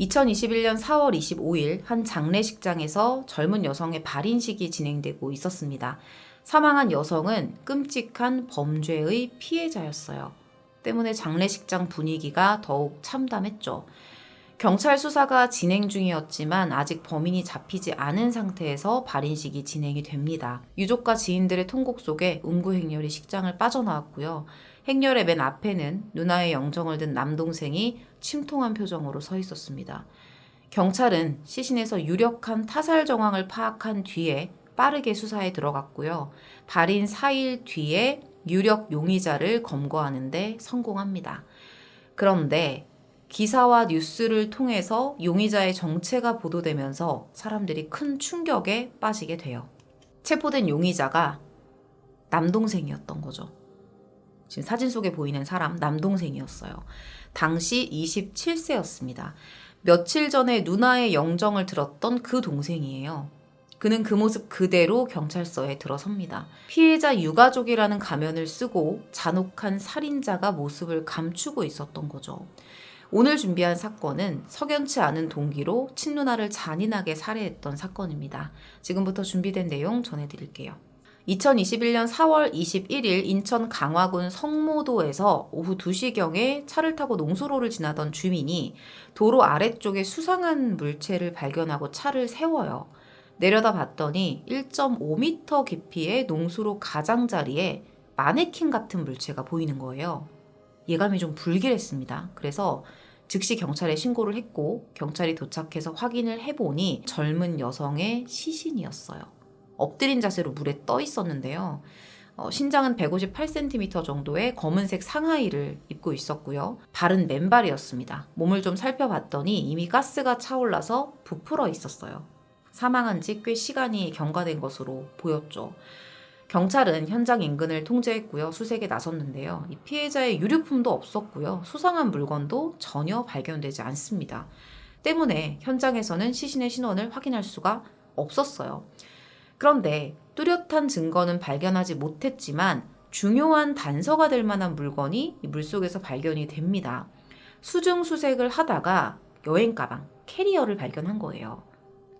2021년 4월 25일 한 장례식장에서 젊은 여성의 발인식이 진행되고 있었습니다. 사망한 여성은 끔찍한 범죄의 피해자였어요. 때문에 장례식장 분위기가 더욱 참담했죠. 경찰 수사가 진행 중이었지만 아직 범인이 잡히지 않은 상태에서 발인식이 진행이 됩니다. 유족과 지인들의 통곡 속에 운구 행렬이 식장을 빠져나왔고요. 행렬의 맨 앞에는 누나의 영정을 든 남동생이 침통한 표정으로 서 있었습니다. 경찰은 시신에서 유력한 타살 정황을 파악한 뒤에 빠르게 수사에 들어갔고요. 발인 4일 뒤에 유력 용의자를 검거하는데 성공합니다. 그런데 기사와 뉴스를 통해서 용의자의 정체가 보도되면서 사람들이 큰 충격에 빠지게 돼요. 체포된 용의자가 남동생이었던 거죠. 지금 사진 속에 보이는 사람 남동생이었어요. 당시 27세였습니다. 며칠 전에 누나의 영정을 들었던 그 동생이에요. 그는 그 모습 그대로 경찰서에 들어섭니다. 피해자 유가족이라는 가면을 쓰고 잔혹한 살인자가 모습을 감추고 있었던 거죠. 오늘 준비한 사건은 석연치 않은 동기로 친누나를 잔인하게 살해했던 사건입니다. 지금부터 준비된 내용 전해드릴게요. 2021년 4월 21일 인천 강화군 성모도에서 오후 2시경에 차를 타고 농수로를 지나던 주민이 도로 아래쪽에 수상한 물체를 발견하고 차를 세워요. 내려다 봤더니 1.5m 깊이의 농수로 가장자리에 마네킹 같은 물체가 보이는 거예요. 예감이 좀 불길했습니다. 그래서 즉시 경찰에 신고를 했고 경찰이 도착해서 확인을 해보니 젊은 여성의 시신이었어요. 엎드린 자세로 물에 떠 있었는데요. 어, 신장은 158cm 정도의 검은색 상하이를 입고 있었고요. 발은 맨발이었습니다. 몸을 좀 살펴봤더니 이미 가스가 차올라서 부풀어 있었어요. 사망한 지 꽤 시간이 경과된 것으로 보였죠. 경찰은 현장 인근을 통제했고요. 수색에 나섰는데요. 이 피해자의 유류품도 없었고요. 수상한 물건도 전혀 발견되지 않습니다. 때문에 현장에서는 시신의 신원을 확인할 수가 없었어요. 그런데 뚜렷한 증거는 발견하지 못했지만 중요한 단서가 될 만한 물건이 이 물속에서 발견이 됩니다. 수중 수색을 하다가 여행 가방, 캐리어를 발견한 거예요.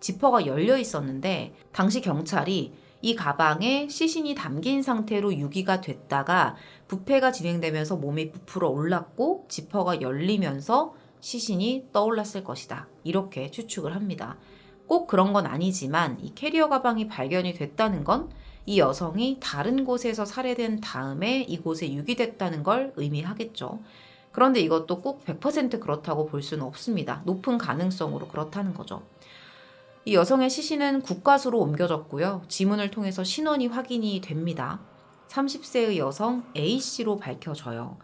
지퍼가 열려 있었는데 당시 경찰이 이 가방에 시신이 담긴 상태로 유기가 됐다가 부패가 진행되면서 몸이 부풀어 올랐고 지퍼가 열리면서 시신이 떠올랐을 것이다. 이렇게 추측을 합니다. 꼭 그런 건 아니지만 이 캐리어 가방이 발견이 됐다는 건 이 여성이 다른 곳에서 살해된 다음에 이곳에 유기됐다는 걸 의미하겠죠. 그런데 이것도 꼭 100% 그렇다고 볼 수는 없습니다. 높은 가능성으로 그렇다는 거죠. 이 여성의 시신은 국과수로 옮겨졌고요. 지문을 통해서 신원이 확인이 됩니다. 30세의 여성 A씨로 밝혀져요.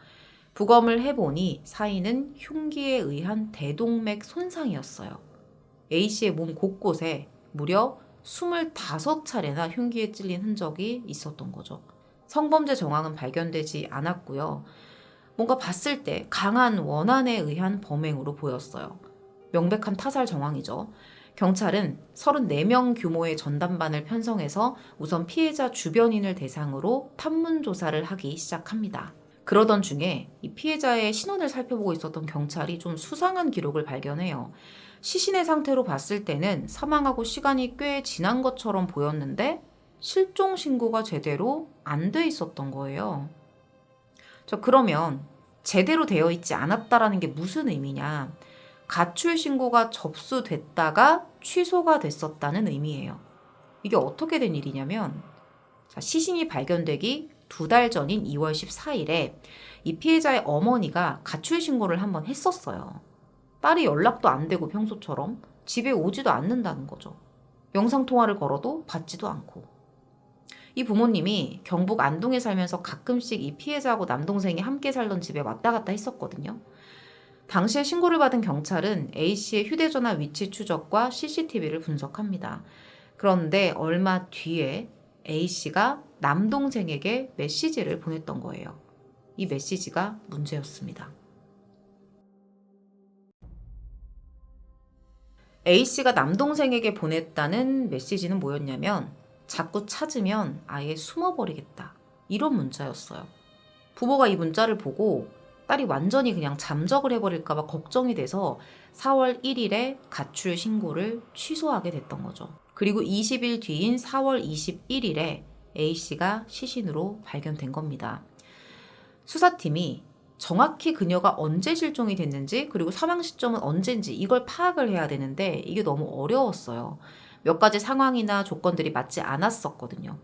부검을 해보니 사인은 흉기에 의한 대동맥 손상이었어요. A씨의 몸 곳곳에 무려 25차례나 흉기에 찔린 흔적이 있었던 거죠. 성범죄 정황은 발견되지 않았고요. 뭔가 봤을 때 강한 원한에 의한 범행으로 보였어요. 명백한 타살 정황이죠. 경찰은 34명 규모의 전담반을 편성해서 우선 피해자 주변인을 대상으로 탐문 조사를 하기 시작합니다. 그러던 중에 이 피해자의 신원을 살펴보고 있었던 경찰이 좀 수상한 기록을 발견해요. 시신의 상태로 봤을 때는 사망하고 시간이 꽤 지난 것처럼 보였는데 실종 신고가 제대로 안 돼 있었던 거예요. 저 그러면 제대로 되어 있지 않았다라는 게 무슨 의미냐? 가출 신고가 접수됐다가 취소가 됐었다는 의미예요. 이게 어떻게 된 일이냐면 자, 시신이 발견되기 두 달 전인 2월 14일에 이 피해자의 어머니가 가출 신고를 한번 했었어요. 딸이 연락도 안 되고 평소처럼 집에 오지도 않는다는 거죠. 영상통화를 걸어도 받지도 않고. 이 부모님이 경북 안동에 살면서 가끔씩 이 피해자하고 남동생이 함께 살던 집에 왔다 갔다 했었거든요. 당시에 신고를 받은 경찰은 A씨의 휴대전화 위치 추적과 CCTV를 분석합니다. 그런데 얼마 뒤에 A씨가 남동생에게 메시지를 보냈던 거예요. 이 메시지가 문제였습니다. A씨가 남동생에게 보냈다는 메시지는 뭐였냐면 자꾸 찾으면 아예 숨어버리겠다. 이런 문자였어요. 부모가 이 문자를 보고 딸이 완전히 그냥 잠적을 해버릴까봐 걱정이 돼서 4월 1일에 가출 신고를 취소하게 됐던 거죠. 그리고 20일 뒤인 4월 21일에 A씨가 시신으로 발견된 겁니다. 수사팀이 정확히 그녀가 언제 실종이 됐는지 그리고 사망 시점은 언제인지 이걸 파악을 해야 되는데 이게 너무 어려웠어요. 몇 가지 상황이나 조건들이 맞지 않았었거든요.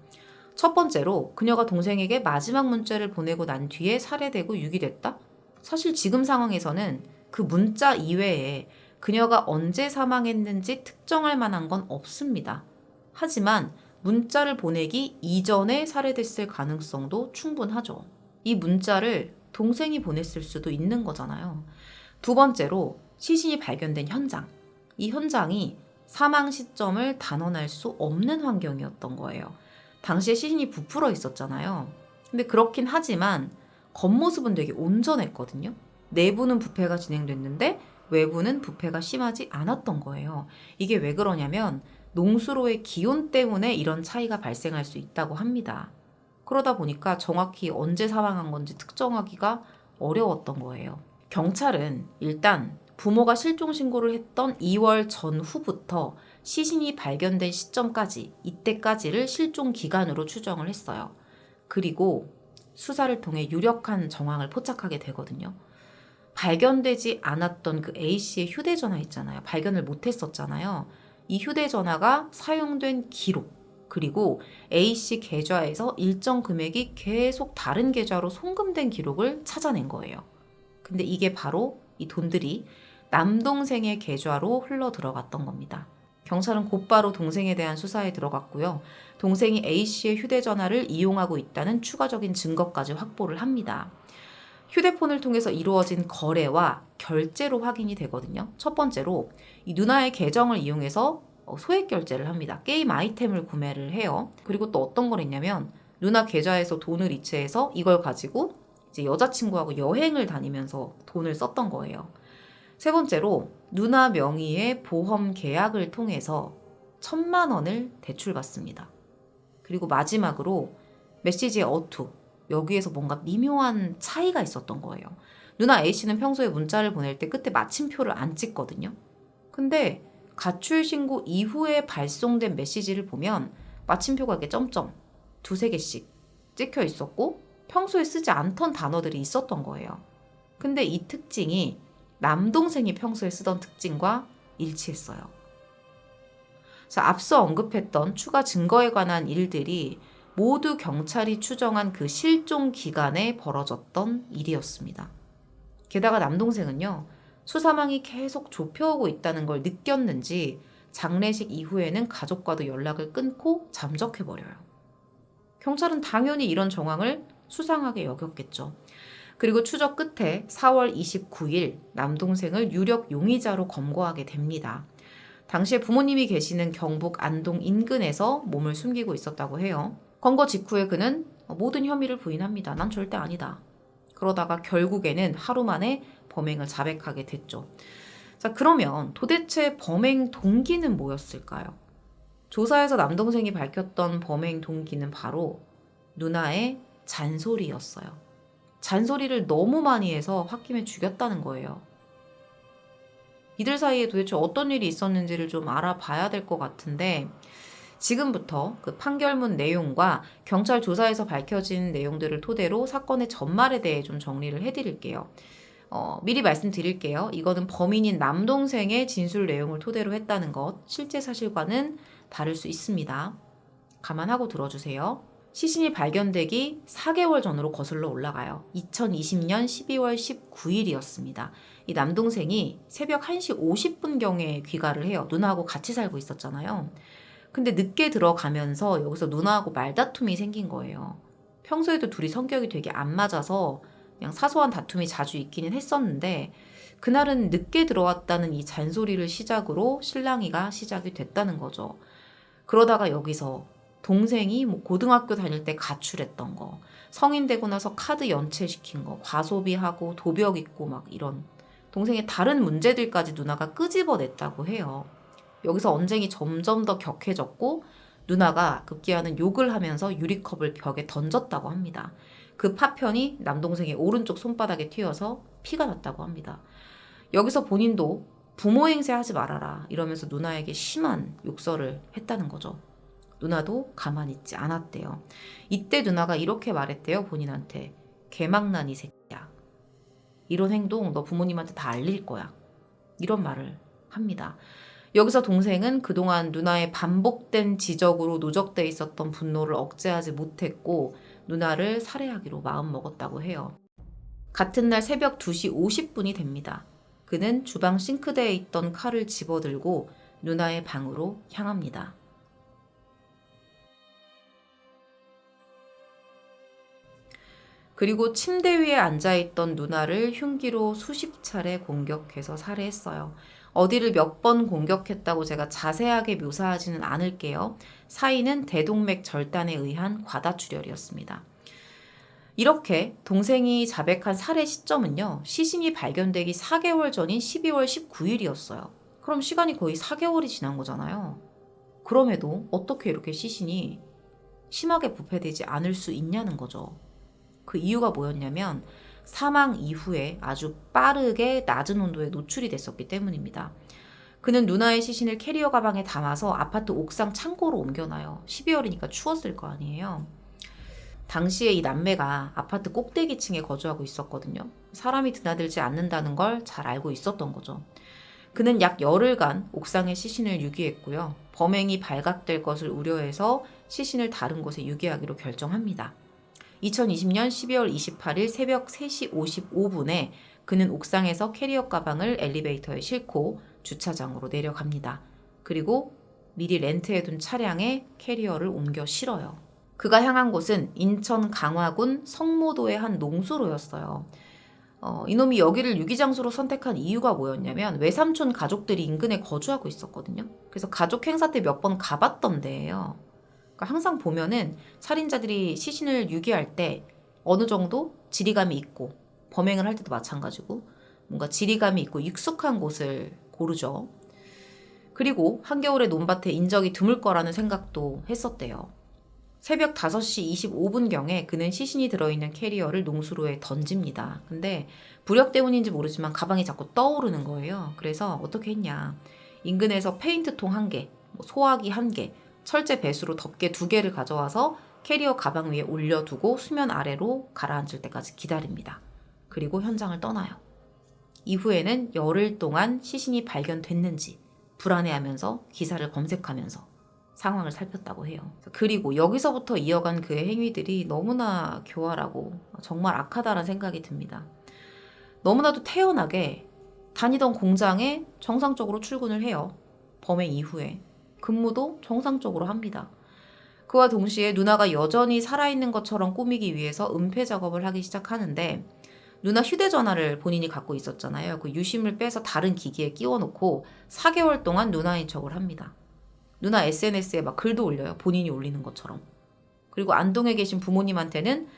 첫 번째로 그녀가 동생에게 마지막 문자를 보내고 난 뒤에 살해되고 유기됐다? 사실 지금 상황에서는 그 문자 이외에 그녀가 언제 사망했는지 특정할 만한 건 없습니다. 하지만 문자를 보내기 이전에 살해됐을 가능성도 충분하죠. 이 문자를 동생이 보냈을 수도 있는 거잖아요. 두 번째로 시신이 발견된 현장. 이 현장이 사망 시점을 단언할 수 없는 환경이었던 거예요. 당시에 시신이 부풀어 있었잖아요. 근데 그렇긴 하지만 겉모습은 되게 온전했거든요. 내부는 부패가 진행됐는데 외부는 부패가 심하지 않았던 거예요. 이게 왜 그러냐면 농수로의 기온 때문에 이런 차이가 발생할 수 있다고 합니다. 그러다 보니까 정확히 언제 사망한 건지 특정하기가 어려웠던 거예요. 경찰은 일단 부모가 실종 신고를 했던 2월 전후부터 시신이 발견된 시점까지 이때까지를 실종 기간으로 추정을 했어요. 그리고 수사를 통해 유력한 정황을 포착하게 되거든요. 발견되지 않았던 그 A씨의 휴대전화 있잖아요. 발견을 못했었잖아요. 이 휴대전화가 사용된 기록, 그리고 A씨 계좌에서 일정 금액이 계속 다른 계좌로 송금된 기록을 찾아낸 거예요. 근데 이게 바로 이 돈들이 남동생의 계좌로 흘러 들어갔던 겁니다. 경찰은 곧바로 동생에 대한 수사에 들어갔고요. 동생이 A씨의 휴대전화를 이용하고 있다는 추가적인 증거까지 확보를 합니다. 휴대폰을 통해서 이루어진 거래와 결제로 확인이 되거든요. 첫 번째로 이 누나의 계정을 이용해서 어, 소액 결제를 합니다. 게임 아이템을 구매를 해요. 그리고 또 어떤 걸 했냐면 누나 계좌에서 돈을 이체해서 이걸 가지고 이제 여자친구하고 여행을 다니면서 돈을 썼던 거예요. 세 번째로 누나 명의의 보험 계약을 통해서 천만 원을 대출받습니다. 그리고 마지막으로 메시지의 어투. 여기에서 뭔가 미묘한 차이가 있었던 거예요. 누나 A씨는 평소에 문자를 보낼 때 끝에 마침표를 안 찍거든요. 근데 가출 신고 이후에 발송된 메시지를 보면 마침표가 이렇게 점점 두세 개씩 찍혀 있었고 평소에 쓰지 않던 단어들이 있었던 거예요. 근데 이 특징이 남동생이 평소에 쓰던 특징과 일치했어요. 그래서 앞서 언급했던 추가 증거에 관한 일들이 모두 경찰이 추정한 그 실종 기간에 벌어졌던 일이었습니다. 게다가 남동생은요, 수사망이 계속 좁혀오고 있다는 걸 느꼈는지 장례식 이후에는 가족과도 연락을 끊고 잠적해버려요. 경찰은 당연히 이런 정황을 수상하게 여겼겠죠. 그리고 추적 끝에 4월 29일 남동생을 유력 용의자로 검거하게 됩니다. 당시에 부모님이 계시는 경북 안동 인근에서 몸을 숨기고 있었다고 해요. 검거 직후에 그는 모든 혐의를 부인합니다. 난 절대 아니다. 그러다가 결국에는 하루 만에 범행을 자백하게 됐죠. 자, 그러면 도대체 범행 동기는 뭐였을까요? 조사에서 남동생이 밝혔던 범행 동기는 바로 누나의 잔소리였어요. 잔소리를 너무 많이 해서 홧김에 죽였다는 거예요. 이들 사이에 도대체 어떤 일이 있었는지를 좀 알아봐야 될 것 같은데 지금부터 그 판결문 내용과 경찰 조사에서 밝혀진 내용들을 토대로 사건의 전말에 대해 좀 정리를 해드릴게요. 어, 미리 말씀드릴게요. 이거는 범인인 남동생의 진술 내용을 토대로 했다는 것, 실제 사실과는 다를 수 있습니다. 감안하고 들어주세요. 시신이 발견되기 4개월 전으로 거슬러 올라가요. 2020년 12월 19일이었습니다. 이 남동생이 새벽 1시 50분경에 귀가를 해요. 누나하고 같이 살고 있었잖아요. 근데 늦게 들어가면서 여기서 누나하고 말다툼이 생긴 거예요. 평소에도 둘이 성격이 되게 안 맞아서 그냥 사소한 다툼이 자주 있기는 했었는데 그날은 늦게 들어왔다는 이 잔소리를 시작으로 신랑이가 시작이 됐다는 거죠. 그러다가 여기서 동생이 뭐 고등학교 다닐 때 가출했던 거, 성인 되고 나서 카드 연체시킨 거, 과소비하고 도벽 있고 막 이런 동생의 다른 문제들까지 누나가 끄집어냈다고 해요. 여기서 언쟁이 점점 더 격해졌고 누나가 급기야는 욕을 하면서 유리컵을 벽에 던졌다고 합니다. 그 파편이 남동생의 오른쪽 손바닥에 튀어서 피가 났다고 합니다. 여기서 본인도 부모 행세 하지 말아라 이러면서 누나에게 심한 욕설을 했다는 거죠. 누나도 가만히 있지 않았대요. 이때 누나가 이렇게 말했대요, 본인한테. 개망난 이 새끼야. 이런 행동 너 부모님한테 다 알릴 거야. 이런 말을 합니다. 여기서 동생은 그동안 누나의 반복된 지적으로 누적돼 있었던 분노를 억제하지 못했고 누나를 살해하기로 마음먹었다고 해요. 같은 날 새벽 2시 50분이 됩니다. 그는 주방 싱크대에 있던 칼을 집어들고 누나의 방으로 향합니다. 그리고 침대 위에 앉아있던 누나를 흉기로 수십 차례 공격해서 살해했어요. 어디를 몇 번 공격했다고 제가 자세하게 묘사하지는 않을게요. 사인은 대동맥 절단에 의한 과다출혈이었습니다. 이렇게 동생이 자백한 살해 시점은요, 시신이 발견되기 4개월 전인 12월 19일이었어요. 그럼 시간이 거의 4개월이 지난 거잖아요. 그럼에도 어떻게 이렇게 시신이 심하게 부패되지 않을 수 있냐는 거죠. 그 이유가 뭐였냐면 사망 이후에 아주 빠르게 낮은 온도에 노출이 됐었기 때문입니다. 그는 누나의 시신을 캐리어 가방에 담아서 아파트 옥상 창고로 옮겨놔요. 12월이니까 추웠을 거 아니에요. 당시에 이 남매가 아파트 꼭대기층에 거주하고 있었거든요. 사람이 드나들지 않는다는 걸 잘 알고 있었던 거죠. 그는 약 열흘간 옥상에 시신을 유기했고요. 범행이 발각될 것을 우려해서 시신을 다른 곳에 유기하기로 결정합니다. 2020년 12월 28일 새벽 3시 55분에 그는 옥상에서 캐리어 가방을 엘리베이터에 싣고 주차장으로 내려갑니다. 그리고 미리 렌트해 둔 차량에 캐리어를 옮겨 실어요. 그가 향한 곳은 인천 강화군 성모도의 한 농수로였어요. 어, 이놈이 여기를 유기장소로 선택한 이유가 뭐였냐면 외삼촌 가족들이 인근에 거주하고 있었거든요. 그래서 가족 행사 때 몇 번 가봤던 데예요. 그러니까 항상 보면은 살인자들이 시신을 유기할 때 어느 정도 지리감이 있고 범행을 할 때도 마찬가지고 뭔가 지리감이 있고 익숙한 곳을 고르죠. 그리고 한겨울에 논밭에 인적이 드물 거라는 생각도 했었대요. 새벽 5시 25분경에 그는 시신이 들어있는 캐리어를 농수로에 던집니다. 근데 부력 때문인지 모르지만 가방이 자꾸 떠오르는 거예요. 그래서 어떻게 했냐. 인근에서 페인트통 한 개, 뭐 소화기 한 개, 철제 배수로 덮개 두 개를 가져와서 캐리어 가방 위에 올려두고 수면 아래로 가라앉을 때까지 기다립니다. 그리고 현장을 떠나요. 이후에는 열흘 동안 시신이 발견됐는지 불안해하면서 기사를 검색하면서 상황을 살폈다고 해요. 그리고 여기서부터 이어간 그의 행위들이 너무나 교활하고 정말 악하다는 생각이 듭니다. 너무나도 태연하게 다니던 공장에 정상적으로 출근을 해요. 범행 이후에. 근무도 정상적으로 합니다. 그와 동시에 누나가 여전히 살아있는 것처럼 꾸미기 위해서 은폐 작업을 하기 시작하는데 누나 휴대전화를 본인이 갖고 있었잖아요. 그 유심을 빼서 다른 기기에 끼워놓고 4개월 동안 누나인 척을 합니다. 누나 SNS에 막 글도 올려요. 본인이 올리는 것처럼. 그리고 안동에 계신 부모님한테는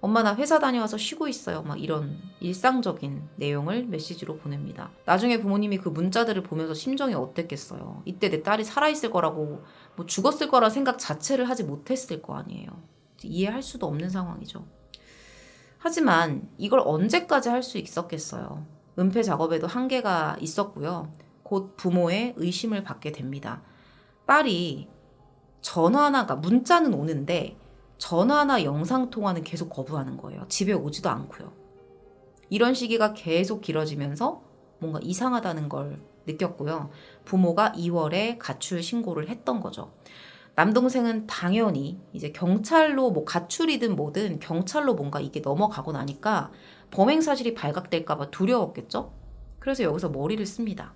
엄마 나 회사 다녀와서 쉬고 있어요. 막 이런 일상적인 내용을 메시지로 보냅니다. 나중에 부모님이 그 문자들을 보면서 심정이 어땠겠어요. 이때 내 딸이 살아있을 거라고 뭐 죽었을 거라 생각 자체를 하지 못했을 거 아니에요. 이해할 수도 없는 상황이죠. 하지만 이걸 언제까지 할 수 있었겠어요. 은폐 작업에도 한계가 있었고요. 곧 부모의 의심을 받게 됩니다. 딸이 전화나, 가 문자는 오는데 전화나 영상통화는 계속 거부하는 거예요. 집에 오지도 않고요. 이런 시기가 계속 길어지면서 뭔가 이상하다는 걸 느꼈고요. 부모가 2월에 가출 신고를 했던 거죠. 남동생은 당연히 이제 경찰로 뭐 가출이든 뭐든 경찰로 뭔가 이게 넘어가고 나니까 범행 사실이 발각될까봐 두려웠겠죠? 그래서 여기서 머리를 씁니다.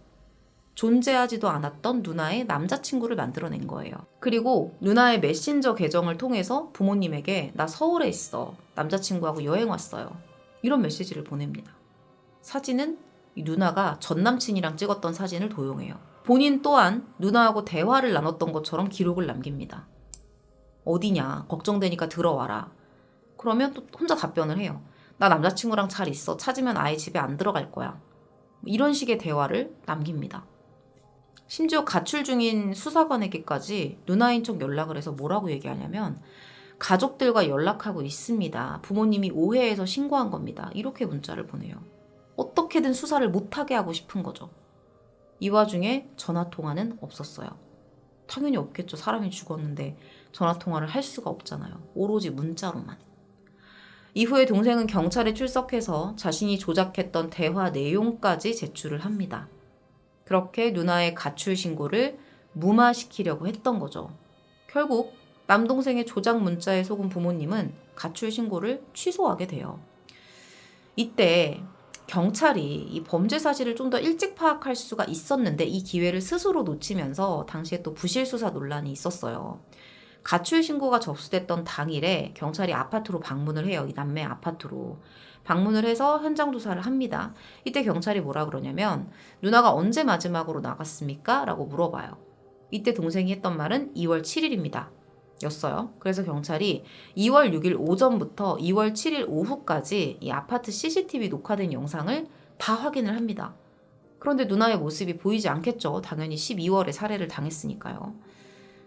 존재하지도 않았던 누나의 남자친구를 만들어낸 거예요. 그리고 누나의 메신저 계정을 통해서 부모님에게 나 서울에 있어. 남자친구하고 여행 왔어요. 이런 메시지를 보냅니다. 사진은 누나가 전 남친이랑 찍었던 사진을 도용해요. 본인 또한 누나하고 대화를 나눴던 것처럼 기록을 남깁니다. 어디냐? 걱정되니까 들어와라. 그러면 또 혼자 답변을 해요. 나 남자친구랑 잘 있어. 찾으면 아예 집에 안 들어갈 거야. 이런 식의 대화를 남깁니다. 심지어 가출 중인 수사관에게까지 누나인 척 연락을 해서 뭐라고 얘기하냐면 가족들과 연락하고 있습니다. 부모님이 오해해서 신고한 겁니다. 이렇게 문자를 보내요. 어떻게든 수사를 못하게 하고 싶은 거죠. 이 와중에 전화 통화는 없었어요. 당연히 없겠죠. 사람이 죽었는데 전화 통화를 할 수가 없잖아요. 오로지 문자로만. 이후에 동생은 경찰에 출석해서 자신이 조작했던 대화 내용까지 제출을 합니다. 그렇게 누나의 가출 신고를 무마시키려고 했던 거죠. 결국 남동생의 조작 문자에 속은 부모님은 가출 신고를 취소하게 돼요. 이때 경찰이 이 범죄 사실을 좀 더 일찍 파악할 수가 있었는데 이 기회를 스스로 놓치면서 당시에 또 부실 수사 논란이 있었어요. 가출 신고가 접수됐던 당일에 경찰이 아파트로 방문을 해요. 이 남매 아파트로. 방문을 해서 현장 조사를 합니다. 이때 경찰이 뭐라 그러냐면 누나가 언제 마지막으로 나갔습니까? 라고 물어봐요. 이때 동생이 했던 말은 2월 7일입니다. 였어요. 그래서 경찰이 2월 6일 오전부터 2월 7일 오후까지 이 아파트 CCTV 녹화된 영상을 다 확인을 합니다. 그런데 누나의 모습이 보이지 않겠죠. 당연히 12월에 살해를 당했으니까요.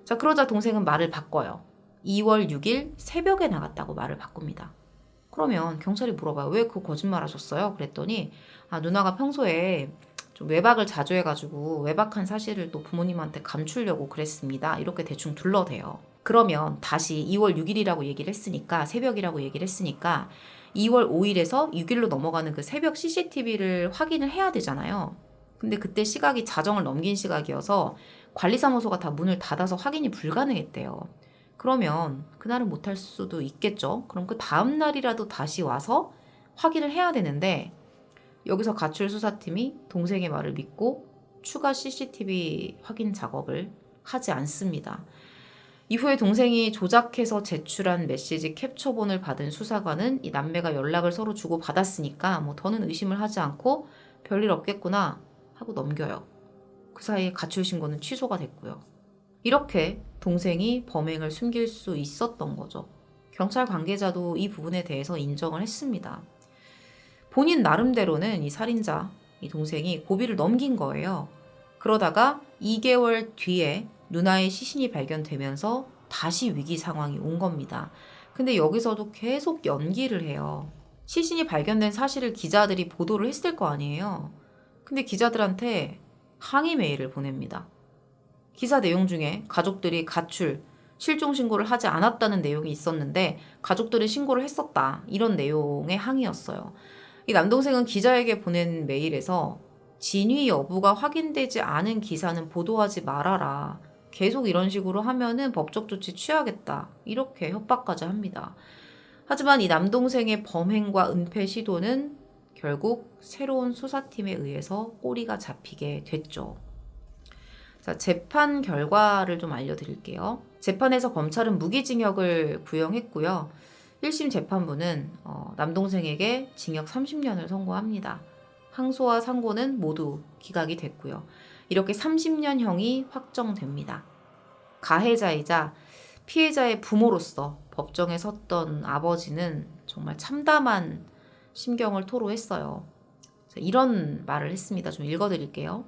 자, 그러자 동생은 말을 바꿔요. 2월 6일 새벽에 나갔다고 말을 바꿉니다. 그러면 경찰이 물어봐요. 왜 그 거짓말 하셨어요? 그랬더니, 아, 누나가 평소에 좀 외박을 자주 해가지고 외박한 사실을 또 부모님한테 감추려고 그랬습니다. 이렇게 대충 둘러대요. 그러면 다시 2월 6일이라고 얘기를 했으니까, 새벽이라고 얘기를 했으니까, 2월 5일에서 6일로 넘어가는 그 새벽 CCTV를 확인을 해야 되잖아요. 근데 그때 시각이 자정을 넘긴 시각이어서 관리사무소가 다 문을 닫아서 확인이 불가능했대요. 그러면 그날은 못할 수도 있겠죠. 그럼 그 다음 날이라도 다시 와서 확인을 해야 되는데 여기서 가출 수사팀이 동생의 말을 믿고 추가 CCTV 확인 작업을 하지 않습니다. 이후에 동생이 조작해서 제출한 메시지 캡처본을 받은 수사관은 이 남매가 연락을 서로 주고 받았으니까 뭐 더는 의심을 하지 않고 별일 없겠구나 하고 넘겨요. 그 사이에 가출 신고는 취소가 됐고요. 이렇게 동생이 범행을 숨길 수 있었던 거죠. 경찰 관계자도 이 부분에 대해서 인정을 했습니다. 본인 나름대로는 이 살인자, 이 동생이 고비를 넘긴 거예요. 그러다가 2개월 뒤에 누나의 시신이 발견되면서 다시 위기 상황이 온 겁니다. 근데 여기서도 계속 연기를 해요. 시신이 발견된 사실을 기자들이 보도를 했을 거 아니에요. 근데 기자들한테 항의 메일을 보냅니다. 기사 내용 중에 가족들이 가출, 실종 신고를 하지 않았다는 내용이 있었는데 가족들은 신고를 했었다. 이런 내용의 항의였어요. 이 남동생은 기자에게 보낸 메일에서 진위 여부가 확인되지 않은 기사는 보도하지 말아라. 계속 이런 식으로 하면은 법적 조치 취하겠다. 이렇게 협박까지 합니다. 하지만 이 남동생의 범행과 은폐 시도는 결국 새로운 수사팀에 의해서 꼬리가 잡히게 됐죠. 자, 재판 결과를 좀 알려드릴게요. 재판에서 검찰은 무기징역을 구형했고요. 1심 재판부는 어, 남동생에게 징역 30년을 선고합니다. 항소와 상고는 모두 기각이 됐고요. 이렇게 30년형이 확정됩니다. 가해자이자 피해자의 부모로서 법정에 섰던 아버지는 정말 참담한 심경을 토로했어요. 이런 말을 했습니다. 좀 읽어드릴게요.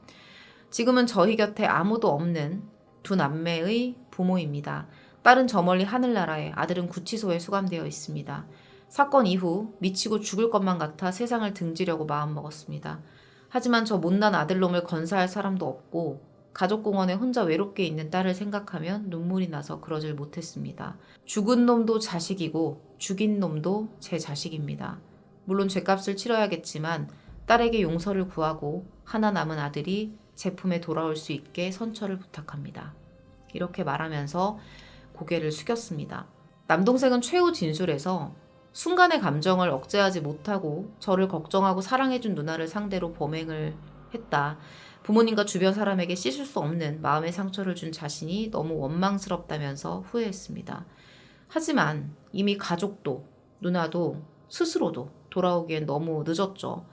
지금은 저희 곁에 아무도 없는 두 남매의 부모입니다. 딸은 저 멀리 하늘나라에 아들은 구치소에 수감되어 있습니다. 사건 이후 미치고 죽을 것만 같아 세상을 등지려고 마음먹었습니다. 하지만 저 못난 아들놈을 건사할 사람도 없고 가족공원에 혼자 외롭게 있는 딸을 생각하면 눈물이 나서 그러질 못했습니다. 죽은 놈도 자식이고 죽인 놈도 제 자식입니다. 물론 죄값을 치러야겠지만 딸에게 용서를 구하고 하나 남은 아들이 제품에 돌아올 수 있게 선처를 부탁합니다. 이렇게 말하면서 고개를 숙였습니다. 남동생은 최후 진술에서 순간의 감정을 억제하지 못하고 저를 걱정하고 사랑해준 누나를 상대로 범행을 했다. 부모님과 주변 사람에게 씻을 수 없는 마음의 상처를 준 자신이 너무 원망스럽다면서 후회했습니다. 하지만 이미 가족도 누나도 스스로도 돌아오기엔 너무 늦었죠.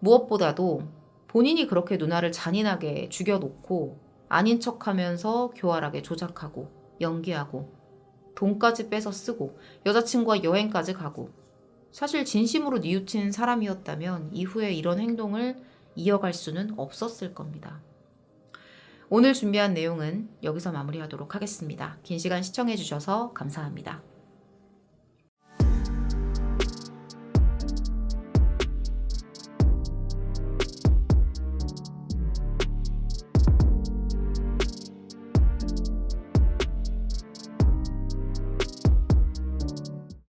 무엇보다도 본인이 그렇게 누나를 잔인하게 죽여놓고 아닌 척 하면서 교활하게 조작하고 연기하고 돈까지 빼서 쓰고 여자친구와 여행까지 가고 사실 진심으로 뉘우친 사람이었다면 이후에 이런 행동을 이어갈 수는 없었을 겁니다. 오늘 준비한 내용은 여기서 마무리하도록 하겠습니다. 긴 시간 시청해주셔서 감사합니다.